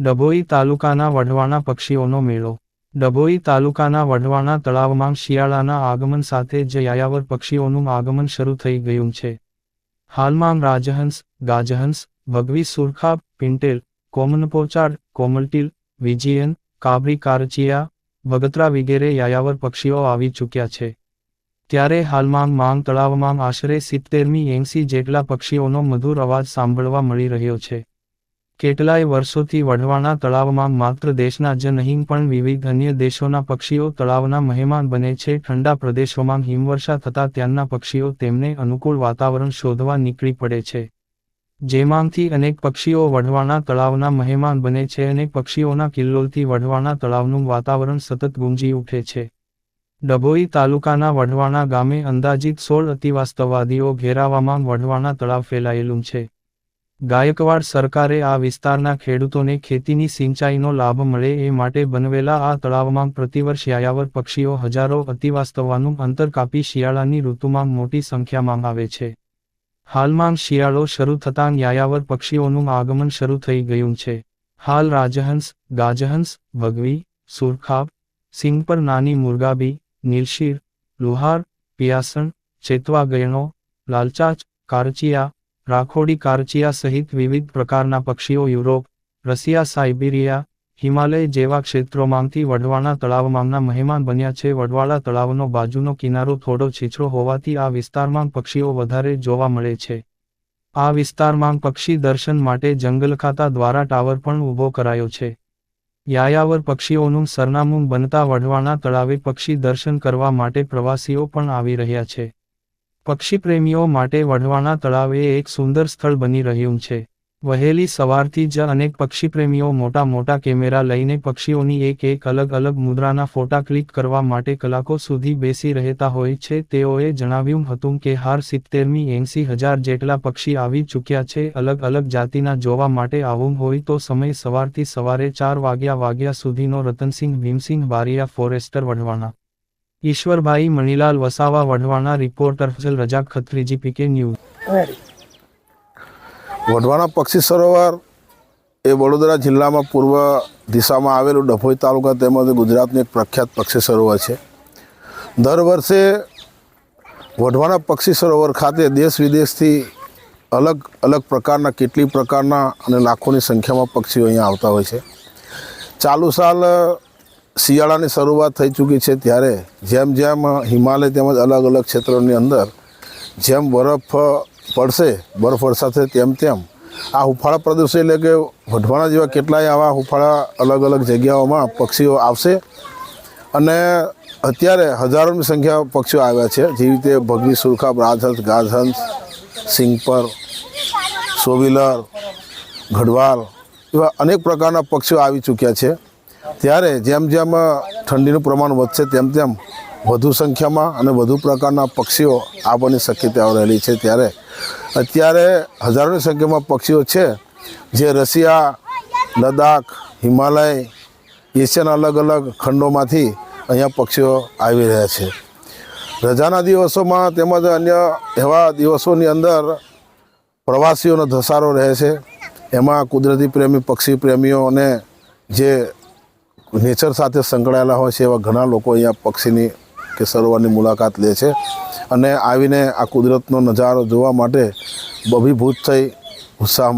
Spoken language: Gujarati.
ડભોઈ તાલુકાના વઢવાણા પક્ષીઓનો મેળો. ડભોઈ તાલુકાના વઢવાણા તળાવમાં શિયાળાના આગમન સાથે જ યાયાવર પક્ષીઓનું આગમન શરૂ થઈ ગયું છે. હાલમાં રાજહંસ, ગાજહંસ, ભગવી સુરખા, પિંટેલ, કોમનપોચાડ, કોમલટીલ, વિજિયન, કાબરી કારચિયા બગતરા વગેરે યાયાવર પક્ષીઓ આવી ચૂક્યા છે. ત્યારે હાલમાં માંગ તળાવમાં આશરે સિત્તેરમી એંસી જેટલા પક્ષીઓનો મધુર અવાજ સાંભળવા મળી રહ્યો છે. કેટલાય વર્ષોથી વઢવાણા તળાવમાં માત્ર દેશના જ નહીં, પણ વિવિધ અન્ય દેશોના પક્ષીઓ તળાવના મહેમાન બને છે. ઠંડા પ્રદેશોમાં હિમવર્ષા થતાં ત્યાંના પક્ષીઓ તેમને અનુકૂળ વાતાવરણ શોધવા નીકળી પડે છે. જેમાંથી અનેક પક્ષીઓ વઢવાણા તળાવના મહેમાન બને છે અને પક્ષીઓના કિલ્લોલથી વઢવાણા તળાવનું વાતાવરણ સતત ગુંજી ઉઠે છે. ડભોઈ તાલુકાના વઢવાણા ગામે અંદાજિત સોળ અતિવાસ્તવાદીઓ ઘેરાવામાં વઢવાણા તળાવ ફેલાયેલું છે. ગાયકવાડ સરકારે આ વિસ્તારના ખેડૂતોને ખેતીની સિંચાઈનો લાભ મળે એ માટે બનવેલા આ તળાવમાં પ્રતિવર્ષ યાયાવર પક્ષીઓ હજારો અતિવાસ્તવાનું અંતર કાપી શિયાળાની ઋતુમાં મોટી સંખ્યામાં આવે છે. હાલમાં શિયાળો શરૂ થતાં યાયાવર પક્ષીઓનું આગમન શરૂ થઈ ગયું છે. હાલ રાજહંસ, ગાજહંસ ભગવી સુરખાબ, સિંગ પર નાની મુરગાબી, નીલશીર, લુહાર, પિયાસણ, ચેતવા ગયણો, લાલચાચ, કારચિયા રાખોડી કારચિયા સહિત વિવિધ પ્રકારના પક્ષીઓ યુરોપ, રશિયા, સાઇબિરિયા, હિમાલય જેવા ક્ષેત્રોમાંથી વઢવાણા તળાવમાંના મહેમાન બન્યા છે. વઢવાળા તળાવનો બાજુનો કિનારો થોડો છીછરો હોવાથી આ વિસ્તારમાં પક્ષીઓ વધારે જોવા મળે છે. આ વિસ્તારમાં પક્ષી દર્શન માટે જંગલ ખાતા દ્વારા ટાવર પણ ઊભો કરાયો છે. યાયાવર પક્ષીઓનું સરનામું બનતા વઢવાણા તળાવે પક્ષી દર્શન કરવા માટે પ્રવાસીઓ પણ આવી રહ્યા છે. પક્ષી પ્રેમીઓ માટે વઢવાણા તળાવ એ એક સુંદર સ્થળ બની રહ્યું છે. વહેલી સવારથી જ અનેક પક્ષીપ્રેમીઓ મોટા મોટા કેમેરા લઈને પક્ષીઓની એક એક અલગ અલગ મુદ્રાના ફોટા ક્લિક કરવા માટે કલાકો સુધી બેસી રહેતા હોય છે. તેઓએ જણાવ્યું હતું કે હાર સિત્તેરમી એંસી હજાર જેટલા પક્ષી આવી ચૂક્યા છે. અલગ અલગ જાતિના જોવા માટે આવું હોય તો સમય સવારથી સવારે ચાર વાગ્યા વાગ્યા સુધીનો Ratansinh, Bhimsinh Baria forester Vadhvana Ishwarbhai Manilal Vasava Vadhvana reporter Fasal Rajak Khatriji PK news. Vadhvana પક્ષી સરોવર એ વડોદરા જિલ્લામાં પૂર્વ દિશામાં આવેલું ડભોઈ તાલુકા તેમજ ગુજરાતનું એક પ્રખ્યાત પક્ષી સરોવર છે. દર વર્ષે વઢવાણા પક્ષી સરોવર ખાતે દેશ વિદેશથી અલગ અલગ પ્રકારના કેટલી પ્રકારના અને લાખોની સંખ્યામાં પક્ષીઓ અહીંયા આવતા હોય છે. ચાલુ સાલ શિયાળાની શરૂઆત થઈ ચૂકી છે ત્યારે જેમ જેમ હિમાલય તેમજ અલગ અલગ ક્ષેત્રોની અંદર જેમ બરફ પડશે, બરફ વરસાદશે તેમ તેમ આ હુફાળા પ્રદેશો એટલે કે વઢવાણા જેવા કેટલાય આવા હુફાળા અલગ અલગ જગ્યાઓમાં પક્ષીઓ આવશે અને અત્યારે હજારોની સંખ્યા પક્ષીઓ આવ્યા છે. જેવી રીતે ભગવી સુરખા રાજહંસ ગાજહંસ સિંગપર સોવિલર ગઢવાલ એવા અનેક પ્રકારના પક્ષીઓ આવી ચૂક્યા છે. ત્યારે જેમ જેમ ઠંડીનું પ્રમાણ વધશે, તેમ તેમ વધુ સંખ્યામાં અને વધુ પ્રકારના પક્ષીઓ આવવાની શક્યતાઓ રહેલી છે. ત્યારે અત્યારે હજારોની સંખ્યામાં પક્ષીઓ છે, જે રશિયા, લદ્દાખ, હિમાલય, એશિયાના અલગ અલગ ખંડોમાંથી અહીંયા પક્ષીઓ આવી રહ્યા છે. રજાના દિવસોમાં તેમજ અન્ય એવા દિવસોની અંદર પ્રવાસીઓનો ધસારો રહે છે. એમાં કુદરતી પ્રેમી, પક્ષી પ્રેમીઓ અને જે નેચર સાથે સંકળાયેલા હોય છે એવા ઘણા લોકો અહીંયા પક્ષીની કે સરોવરની મુલાકાત લે છે. અને આવીને આ કુદરતનો નજારો જોવા માટે બભીભૂત થઈ ઉત્સાહ